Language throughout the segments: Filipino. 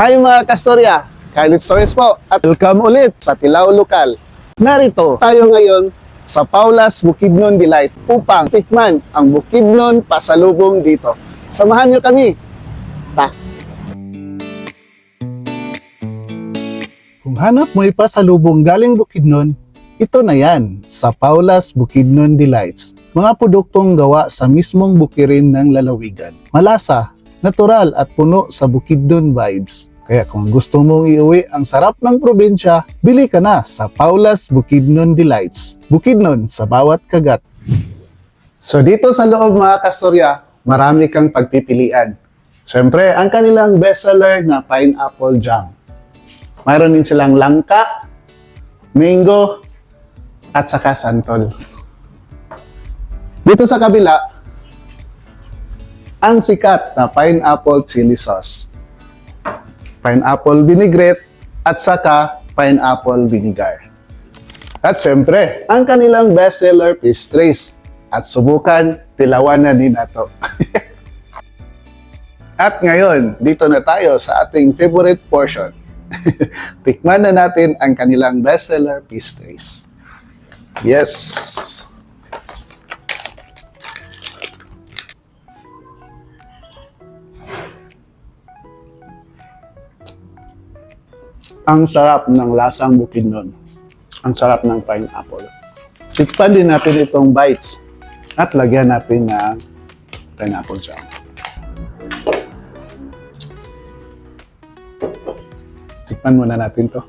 Hi mga kastorya! Carlit Stories po at welcome ulit sa Tilaw Lokal. Narito tayo ngayon sa Paulas Bukidnon Delight upang tikman ang Bukidnon pasalubong dito. Samahan niyo kami! Ta! Kung hanap mo pasalubong galing Bukidnon, ito na yan sa Paulas Bukidnon Delights. Mga produktong gawa sa mismong bukirin ng lalawigan. Malasa, natural at puno sa Bukidnon vibes. Kaya kung gusto mong iuwi ang sarap ng probinsya, bili ka na sa Paulas Bukidnon Delights. Bukidnon sa bawat kagat. So dito sa loob mga kastorya, marami kang pagpipilian. Siyempre, ang kanilang bestseller na pineapple jam. Mayroon din silang langka, mango, at saka santol. Dito sa kabila, ang sikat na pineapple chili sauce. Pineapple vinaigrette at saka pineapple vinegar. At siyempre, ang kanilang bestseller pastries. At subukan, tilawan na din nato. at ngayon, dito na tayo sa ating favorite portion. Tikman na natin ang kanilang bestseller pastries. Yes! Ang sarap ng lasang bukidnon. Ang sarap ng pineapple. Tikpan din natin itong bites at lagyan natin ng pineapple jam. Tikman muna natin to.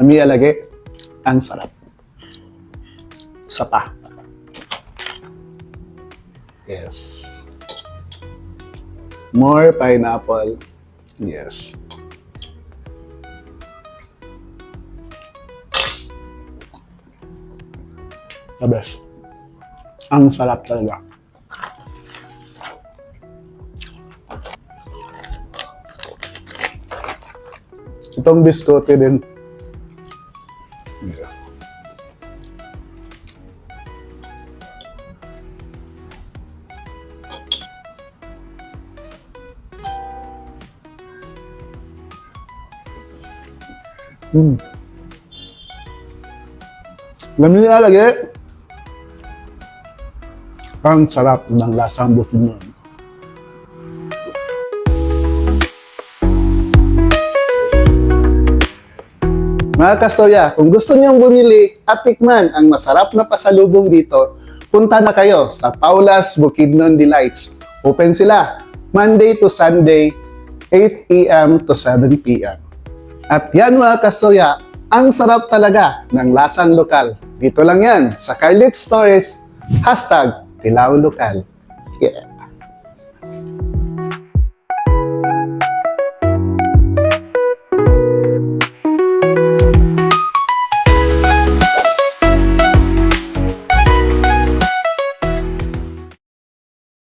Kami alagay, ang sarap. Sapa. Yes. More pineapple. Yes. The best. Ang sarap talaga. Itong biscotti din. Yes. Hmm. Alam niyo lagi, ang sarap ng lasang bukidnon. Mga kastorya, kung gusto niyong bumili at tikman ang masarap na pasalubong dito, punta na kayo sa Paulas Bukidnon Delights. Open sila Monday to Sunday, 8 a.m. to 7 p.m. At yan mga kastorya, ang sarap talaga ng lasang lokal. Dito lang yan sa Carlit Stories, hashtag Tilaw Lokal. Yeah.